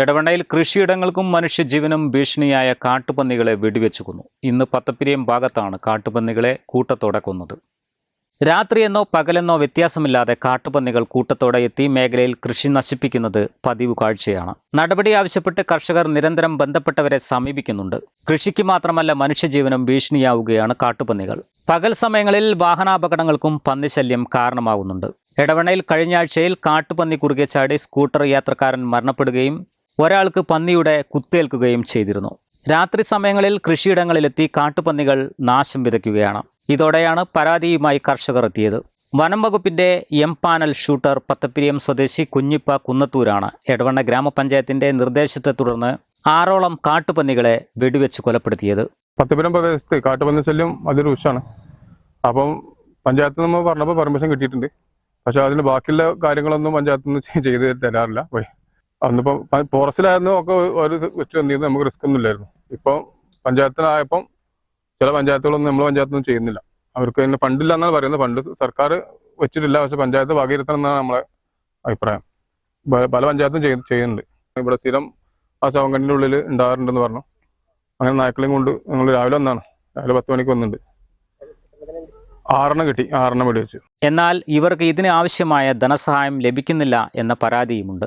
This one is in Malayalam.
എടവണ്ണയിൽ കൃഷിയിടങ്ങൾക്കും മനുഷ്യജീവനും ഭീഷണിയായ കാട്ടുപന്നികളെ വെടിവെച്ചു കൊന്നു ഇന്ന് പത്തപ്പിരിയം ഭാഗത്താണ് കാട്ടുപന്നികളെ കൂട്ടത്തോടെ കൊന്നത്. രാത്രിയെന്നോ പകലെന്നോ വ്യത്യാസമില്ലാതെ കാട്ടുപന്നികൾ കൂട്ടത്തോടെ എത്തി മേഖലയിൽ കൃഷി നശിപ്പിക്കുന്നത് പതിവ് കാഴ്ചയാണ്. നടപടി ആവശ്യപ്പെട്ട് കർഷകർ നിരന്തരം ബന്ധപ്പെട്ടവരെ സമീപിക്കുന്നുണ്ട്. കൃഷിക്ക് മാത്രമല്ല മനുഷ്യജീവനും ഭീഷണിയാവുകയാണ് കാട്ടുപന്നികൾ. പകൽ സമയങ്ങളിൽ വാഹനാപകടങ്ങൾക്കും പന്നിശല്യം കാരണമാകുന്നുണ്ട് എടവണയിൽ കഴിഞ്ഞ ആഴ്ചയിൽ കാട്ടുപന്നി കുറുകെ ചാടി സ്കൂട്ടർ യാത്രക്കാരൻ മരണപ്പെടുകയും ഒരാൾക്ക് പന്നിയുടെ കുത്തേൽക്കുകയും ചെയ്തിരുന്നു. രാത്രി സമയങ്ങളിൽ കൃഷിയിടങ്ങളിലെത്തി കാട്ടുപന്നികൾ നാശം വിതയ്ക്കുകയാണ്. ഇതോടെയാണ് പരാതിയുമായി കർഷകർ എത്തിയത്. വനം വകുപ്പിന്റെ എം പാനൽ ഷൂട്ടർ പത്തപ്പിരിയം സ്വദേശി കുഞ്ഞിപ്പ കുന്നത്തൂരാണ്. എടവണ്ണ ഗ്രാമപഞ്ചായത്തിന്റെ നിർദ്ദേശത്തെ തുടർന്ന് ആറോളം കാട്ടുപന്നികളെ വെടിവെച്ച് കൊലപ്പെടുത്തിയത്. പത്തപ്പിരം പ്രദേശത്ത് കാട്ടുപന്നി ശല്യം അതിരൂക്ഷമാണ് അപ്പം പഞ്ചായത്ത് നമ്മൾ പറഞ്ഞപ്പോൾ പെർമിഷൻ കിട്ടിയിട്ടുണ്ട്. പക്ഷേ അതിന് ബാക്കിയുള്ള കാര്യങ്ങളൊന്നും പഞ്ചായത്ത് നിന്ന് ചെയ്ത് തരാറില്ല. അന്നിപ്പം ഫോറസ്റ്റിലായിരുന്നു ഒക്കെ ഒരു വെച്ച് വന്നിരുന്നു നമുക്ക് റിസ്ക് ഒന്നും ഇല്ലായിരുന്നു. ഇപ്പം പഞ്ചായത്തിലായപ്പം ചില പഞ്ചായത്തുകളൊന്നും നമ്മൾ പഞ്ചായത്തൊന്നും ചെയ്യുന്നില്ല. അവർക്ക് തന്നെ ഫണ്ടില്ല എന്നാണ് പറയുന്നത്. ഫണ്ട് സർക്കാർ വെച്ചിട്ടില്ല. പക്ഷെ പഞ്ചായത്ത് വകയിരുത്തണം എന്നാണ് നമ്മളെ അഭിപ്രായം. പല പഞ്ചായത്തും ചെയ്യ- ചെയ്യുന്നുണ്ട്. ഇവിടെ സ്ഥിരം ആ ശവങ്കണ്ണിന്റെ ഉള്ളിൽ ഉണ്ടാകാറുണ്ടെന്ന് പറഞ്ഞു. അങ്ങനെ നായ്ക്കളെയും കൊണ്ട് ഞങ്ങൾ രാവിലെ വന്നാണ്. രാവിലെ പത്ത് മണിക്ക് വന്നിട്ടുണ്ട്. ആറെണ്ണം കിട്ടി. ആറെണ്ണം വെടി വെച്ചു എന്നാൽ ഇവർക്ക് ഇതിന് ആവശ്യമായ ധനസഹായം ലഭിക്കുന്നില്ല എന്ന പരാതിയുമുണ്ട്.